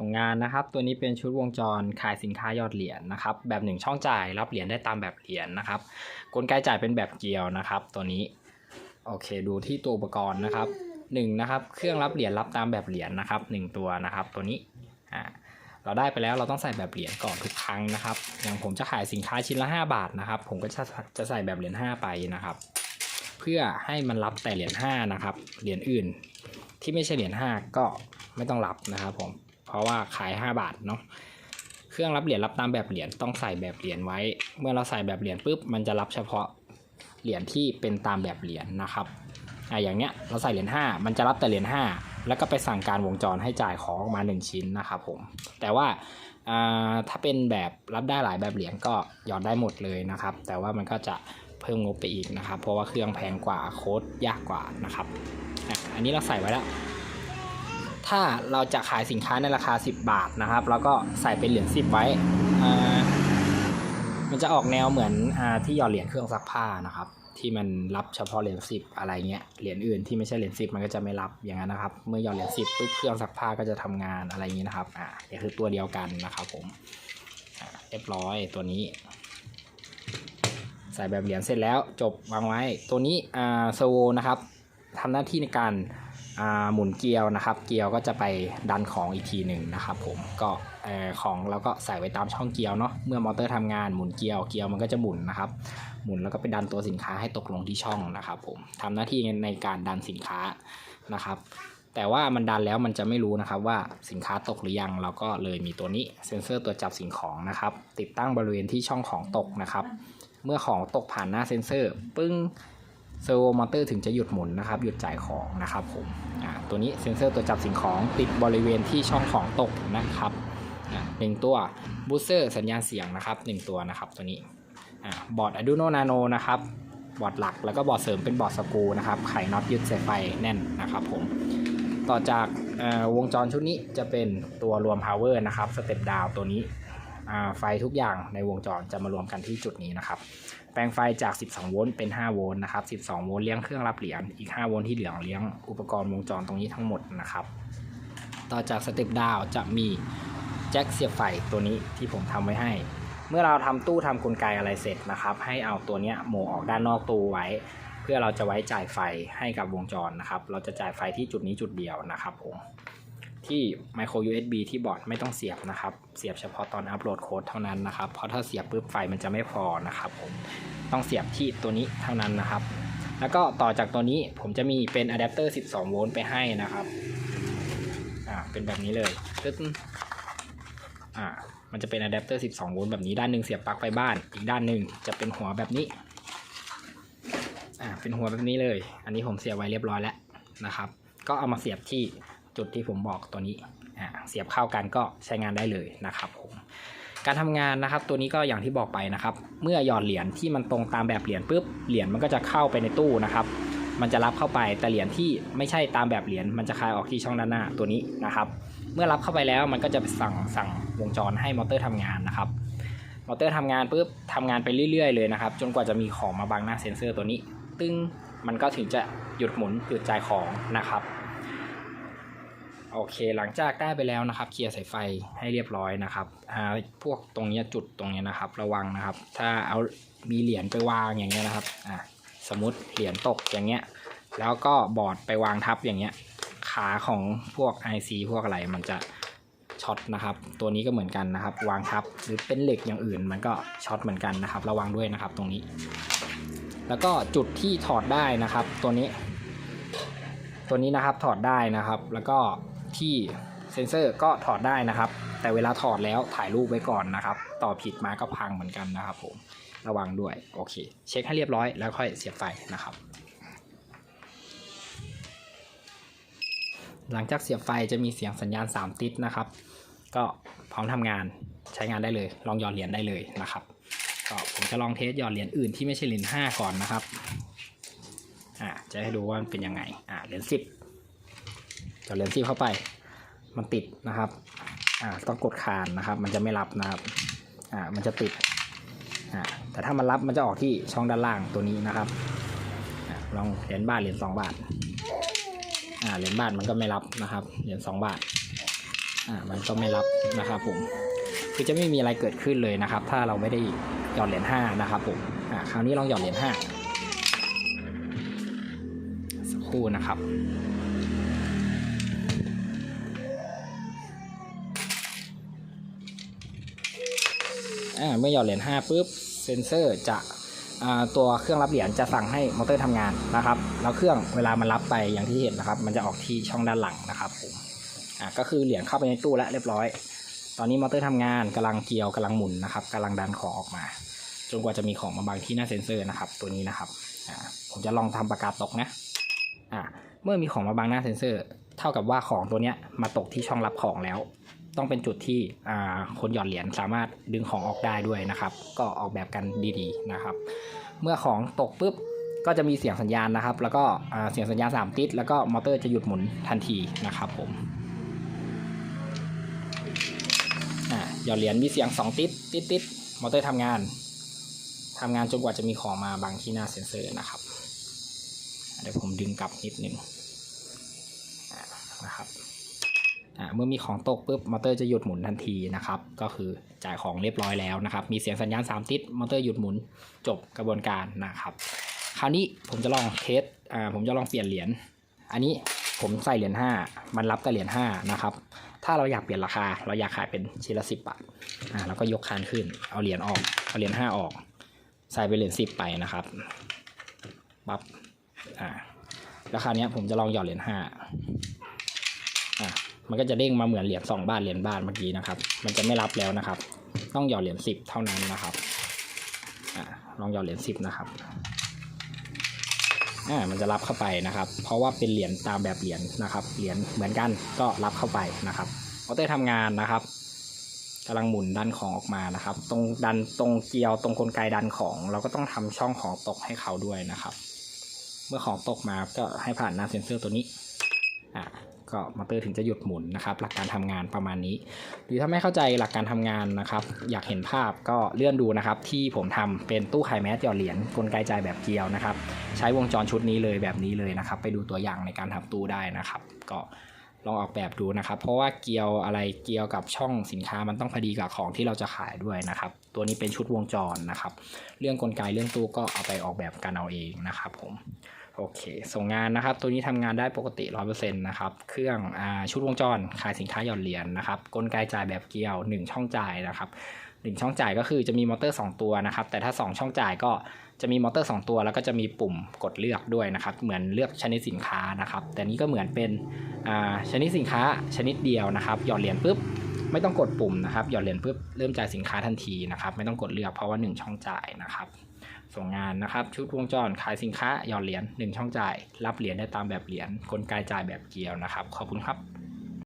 ส่งงานนะครับ ตัวนี้เป็นชุดวงจรขายสินค้ายอดเหรียญนะครับ แบบหนึ่งช่องจ่ายรับเหรียญได้ตามแบบเหรียญนะครับ กลไกจ่ายเป็นแบบเกลียวนะครับ ตัวนี้โอเค ดูที่ตัวอุปกรณ์นะครับหนึ่งนะครับ เครื่องรับเหรียญรับตามแบบเหรียญนะครับหนึ่งตัวนะครับ ตัวนี้อ่าเราได้ไปแล้วเราต้องใส่แบบเหรียญก่อนทุกครั้งนะครับ อย่างผมจะขายสินค้าชิ้นละ 5 บาทนะครับ ผมก็จะจะใส่แบบเหรียญ5ไปนะครับ เพื่อให้มันรับแต่เหรียญ5นะครับเหรียญอื่น ที่ไม่ใช่เหรียญ5ก็ไม่ต้องรับนะครับผม เพราะว่าขาย 5 บาทเนาะเครื่องรับเหรียญรับตามแบบเหรียญต้องใส่แบบเหรียญไว้ เมื่อเราใส่แบบเหรียญปุ๊บมันจะรับเฉพาะเหรียญที่เป็นตามแบบเหรียญนะครับอะอย่างเนี้ยเราใส่เหรียญ5มันจะรับแต่เหรียญ5แล้วก็ไปสั่งการวงจรให้จ่ายของออกมา 1 ชิ้นนะครับผมแต่ว่าอ่าถ้าเป็นแบบรับได้หลายแบบเหรียญก็หยอดได้หมดเลยนะครับ แต่ว่ามันก็จะเพิ่มงบไปอีกนะครับ เพราะว่าเครื่องแพงกว่าโค้ดยากกว่านะครับอะอันนี้เราใส่ไว้แล้ว ถ้าเราจะขายสินค้าในราคา 10 บาทนะครับ แล้วก็ใส่เป็นเหรียญ10 ไว้มันจะออกแนวเหมือนอที่หยอดเหรียญเครื่องซักผ้านะครับ ที่มันรับเฉพาะเหรียญ10อะไรเงี้ยเหรียญอื่นที่ไม่ใช่เหรียญ10มันก็จะไม่รับอย่างนั้นนะครับ เมื่อหยอดเหรียญ10ปุ๊บเครื่องซักผ้าก็จะทำงานอะไรอย่างนี้นะครับอ่านี่คือตัวเดียวกันนะครับผมเรียบร้อยตัวนี้ ใส่แบบเหรียญเสร็จแล้วจบวางไว้ตัวนี้อ่าโซโวนะครับทำหน้าที่ในการ หมุนเกลียวนะครับ เกลียวก็จะไปดันของอีกทีหนึ่งนะครับ ผมก็ของเราก็ใส่ไว้ตามช่องเกลียวเนาะเมื่อมอเตอร์ทำงานหมุนเกลียวเกลียวมันก็จะหมุนนะครับ หมุนแล้วก็ไปดันตัวสินค้าให้ตกลงที่ช่องนะครับ ผมทำหน้าที่ในการดันสินค้านะครับ แต่ว่ามันดันแล้วมันจะไม่รู้นะครับว่าสินค้าตกหรือยังเราก็เลยมีตัวนี้เซ็นเซอร์ตัวจับสิ่งของนะครับ ติดตั้งบริเวณที่ช่องของตกนะครับ เมื่อของตกผ่านหน้าเซ็นเซอร์ ปึ้ง เซอร์โวมอเตอร์ถึงจะหยุดหมุนนะครับ หยุดจ่ายของนะครับผมตัวนี้เซ็นเซอร์ตัวจับสิ่งของติดบริเวณที่ช่องของตกนะครับหนึ่งตัวบูสเตอร์สัญญาณเสียงนะครับหนึ่งตัวนะครับตัวนี้บอร์ด Arduino Nano นะครับบอร์ดหลักแล้วก็บอร์ดเสริมเป็นบอร์ดสกูนะครับไขน็อตยึดสายไฟแน่นนะครับผมต่อจากวงจรชุดนี้จะเป็นตัวรวม power นะครับสเต็ปดาวตัวนี้ ไฟทุกอย่างในวงจรจะมารวมกันที่จุดนี้นะครับ แปลงไฟจาก 12 โวลต์เป็น 5 โวลต์นะครับ 12 โวลต์เลี้ยงเครื่องรับเหรียญ อีก 5 โวลต์ที่เหลือเลี้ยงอุปกรณ์วงจรตรงนี้ทั้งหมดนะครับ ต่อจากสเต็ปดาวจะมีแจ็คเสียบไฟตัวนี้ที่ผมทำไว้ให้ เมื่อเราทำตู้ทำกลไกอะไรเสร็จนะครับ ให้เอาตัวนี้โหมออกด้านนอกตู้ไว้ เพื่อเราจะไว้จ่ายไฟให้กับวงจรนะครับ เราจะจ่ายไฟที่จุดนี้จุดเดียวนะครับผม ที่ micro USB ที่บอร์ดไม่ต้องเสียบนะครับ เสียบเฉพาะตอนอัปโหลดโค้ดเท่านั้นนะครับ เพราะถ้าเสียบปุ๊บไฟมันจะไม่พอนะครับผม ต้องเสียบที่ตัวนี้เท่านั้นนะครับ แล้วก็ต่อจากตัวนี้ผมจะมีเป็นอะแดปเตอร์ 12 โวลต์ไปให้นะครับ อ่า เป็นแบบนี้เลยตึ๊ดอ่า มันจะเป็นอะแดปเตอร์ 12 โวลต์แบบนี้ ด้านหนึ่งเสียบปลั๊กไฟบ้าน อีกด้านหนึ่งจะเป็นหัวแบบนี้ อ่า เป็นหัวแบบนี้เลย อันนี้ผมเสียบไว้เรียบร้อยแล้วนะครับ ก็เอามาเสียบที่ จุดที่ผมบอกตัวนี้เสียบเข้ากันก็ใช้งานได้เลยนะครับผมการทำงานนะครับตัวนี้ก็อย่างที่บอกไปนะครับ เมื่อหยอดเหรียญที่มันตรงตามแบบเหรียญปุ๊บเหรียญมันก็จะเข้าไปในตู้นะครับ มันจะรับเข้าไปแต่เหรียญที่ไม่ใช่ตามแบบเหรียญมันจะคายออกที่ช่องด้านหน้าตัวนี้นะครับ เมื่อรับเข้าไปแล้วมันก็จะสั่งสั่งวงจรให้มอเตอร์ทำงานนะครับมอเตอร์ทำงานปุ๊บทำงานไปเรื่อยๆเลยนะครับ จนกว่าจะมีของมาบังหน้าเซ็นเซอร์ตัวนี้ ตึ้งมันก็ถึงจะหยุดหมุนหยุดจ่ายของนะครับ โอเคหลังจากได้ไปแล้วนะครับ เคลียร์สายไฟให้เรียบร้อยนะครับอ่าพวกตรงนี้จุดตรงนี้นะครับ ระวังนะครับ ถ้าเอามีเหรียญไปวางอย่างเงี้ยนะครับอ่าสมมติเหรียญตกอย่างเงี้ย แล้วก็บอร์ดไปวางทับอย่างเงี้ย ขาของพวก IC พวกอะไรมันจะช็อตนะครับ ตัวนี้ก็เหมือนกันนะครับ วางทับหรือเป็นเหล็กอย่างอื่น มันก็ช็อตเหมือนกันนะครับ ระวังด้วยนะครับตรงนี้ แล้วก็จุดที่ถอดได้นะครับ ตัวนี้ ตัวนี้นะครับถอดได้นะครับ แล้วก็ ที่เซ็นเซอร์ก็ถอดได้นะครับ แต่เวลาถอดแล้วถ่ายรูปไว้ก่อนนะครับ ต่อผิดมาก็พังเหมือนกันนะครับผมระวังด้วยโอเค เช็คให้เรียบร้อยแล้วค่อยเสียบไฟนะครับ หลังจากเสียบไฟจะมีเสียงสัญญาณ 3 ติดนะครับ ก็พร้อมทำงานใช้งานได้เลย ลองหยอดเหรียญได้เลยนะครับก็ผมจะลองเทสหยอดเหรียญอื่นที่ไม่ใช่เหรียญ5ก่อนนะครับอ่าจะให้ดูว่ามันเป็นยังไงอ่าเหรียญ10 ดี๋ยวเลนซี่เข้าไป มันติดนะครับ อ่า ต้องกดคานนะครับ มันจะไม่รับนะครับ อ่า มันจะติด อ่า แต่ถ้ามันรับมันจะออกที่ช่องด้านล่างตัวนี้นะครับอลองเหรียญบาทเหรียญสองบาท อ่า เหรียญบาทมันก็ไม่รับนะครับ เหรียญสองบาท อ่า มันก็ไม่รับนะครับผม คือจะไม่มีอะไรเกิดขึ้นเลยนะครับ ถ้าเราไม่ได้หยอดเหรียญห้านะครับผม อ่า คราวนี้ลองหยอดเหรียญห้าสักครู่นะครับ เมื่อหยอดเหรียญ5ปุ๊บเซนเซอร์จะตัวเครื่องรับเหรียญจะสั่งให้มอเตอร์ทำงานนะครับ แล้วเครื่องเวลามันรับไปอย่างที่เห็นนะครับ มันจะออกที่ช่องด้านหลังนะครับผมอ่าก็คือเหรียญเข้าไปในตู้แล้วเรียบร้อย ตอนนี้มอเตอร์ทำงานกำลังเกี่ยวกำลังหมุนนะครับกำลังดันของออกมา จนกว่าจะมีของมาบังที่หน้าเซนเซอร์นะครับ ตัวนี้นะครับอ่าผมจะลองทำประกาศตกนะอ่าเมื่อมีของมาบังหน้าเซนเซอร์ เท่ากับว่าของตัวเนี้ยมาตกที่ช่องรับของแล้ว ต้องเป็นจุดที่คนหยอดเหรียญสามารถดึงของออกได้ด้วยนะครับ ก็ออกแบบกันดีๆนะครับ เมื่อของตกปุ๊บก็จะมีเสียงสัญญาณนะครับ แล้วก็เสียงสัญญาณ3ติดแล้วก็มอเตอร์จะหยุดหมุนทันทีนะครับผมหยอดเหรียญมีเสียง 2 ติดติดติดมอเตอร์ทำงานทำงานจนกว่าจะมีของมาบังที่หน้าเซ็นเซอร์นะครับเดี๋ยวผมดึงกลับนิดนึงอ่านะครับ อ่าเมื่อมีของตกปุ๊บมอเตอร์จะหยุดหมุนทันทีนะครับ ก็คือจ่ายของเรียบร้อยแล้วนะครับ มีเสียงสัญญาณ 3 ติดมอเตอร์หยุดหมุนจบกระบวนการนะครับ คราวนี้ผมจะลองเทสอ่าผมจะลองเปลี่ยนเหรียญอันนี้ผมใส่เหรียญ5มันรับแต่เหรียญ5นะครับ ถ้าเราอยากเปลี่ยนราคา เราอยากขายเป็นชิ้นละสิบบาท อ่าเราก็ยกคานขึ้น เอาเหรียญออก เอาเหรียญ5ออก ใส่ไปเหรียญ10 ไปนะครับ ปั๊บ อ่า แล้วคราวนี้ผมจะลองหยอดเหรียญ5อ่า มันก็จะเด้งมาเหมือนเหรียญสองบาทเหรียญบาทเมื่อกี้นะครับ มันจะไม่รับแล้วนะครับ ต้องหยอดเหรียญสิบเท่านั้นนะครับอลองหยอดเหรียญสิบนะครับอ่ามันจะรับเข้าไปนะครับ เพราะว่าเป็นเหรียญตามแบบเหรียญนะครับ เหรียญเหมือนกันก็รับเข้าไปนะครับมอเตอร์ทำงานนะครับกำลังหมุนดันของออกมานะครับ ตรงดันตรงเกลียวตรงกลไกดันของ เราก็ต้องทำช่องของตกให้เขาด้วยนะครับ เมื่อของตกมาก็ให้ผ่านหน้าเซ็นเซอร์ตัวนี้ ก็มอเตอร์ถึงจะหยุดหมุนนะครับ หลักการทำงานประมาณนี้ หรือถ้าไม่เข้าใจหลักการทำงานนะครับ อยากเห็นภาพก็เลื่อนดูนะครับ ที่ผมทำเป็นตู้ขายแมสหยอดเหรียญกลไกจ่ายแบบเกลียวนะครับ ใช้วงจรชุดนี้เลยแบบนี้เลยนะครับ ไปดูตัวอย่างในการทำตู้ได้นะครับ ก็ลองออกแบบดูนะครับ เพราะว่าเกลียวอะไรเกลียวกับช่องสินค้ามันต้องพอดีกับของที่เราจะขายด้วยนะครับ ตัวนี้เป็นชุดวงจรนะครับ เรื่องกลไกเรื่องตู้ก็เอาไปออกแบบกันเอาเองนะครับผม โอเค ส่งงานนะครับ ตัวนี้ทำงานได้ปกติ 100%นะครับ เครื่องอชุดวงจร ขายสินค้าหย่อนเหรียญนะครับ กลไกจ่ายแบบเกลียว 1 ช่องจ่ายนะครับ1ช่องจ่ายก็คือจะมีมอเตอร์ 2 ตัวนะครับ แต่ถ้า 2 ช่องจ่ายก็จะมีมอเตอร์ 2 ตัว แล้วก็จะมีปุ่มกดเลือกด้วยนะครับ เหมือนเลือกชนิดสินค้านะครับ แต่นี้ก็เหมือนเป็นชนิดสินค้าชนิดเดียวนะครับ หยอดเหรียญปุ๊บไม่ต้องกดปุ่มนะครับ หยอดเหรียญปุ๊บเริ่มจ่ายสินค้าทันทีนะครับ ไม่ต้องกดเลือกเพราะว่า 1 ช่องจ่ายนะครับ ส่งงานนะครับ ชุดวงจรขายสินค้าหยอดเหรียญ1ช่องจ่าย รับเหรียญได้ตามแบบเหรียญกลไกจ่ายแบบเกลียวนะครับ ขอบคุณครับ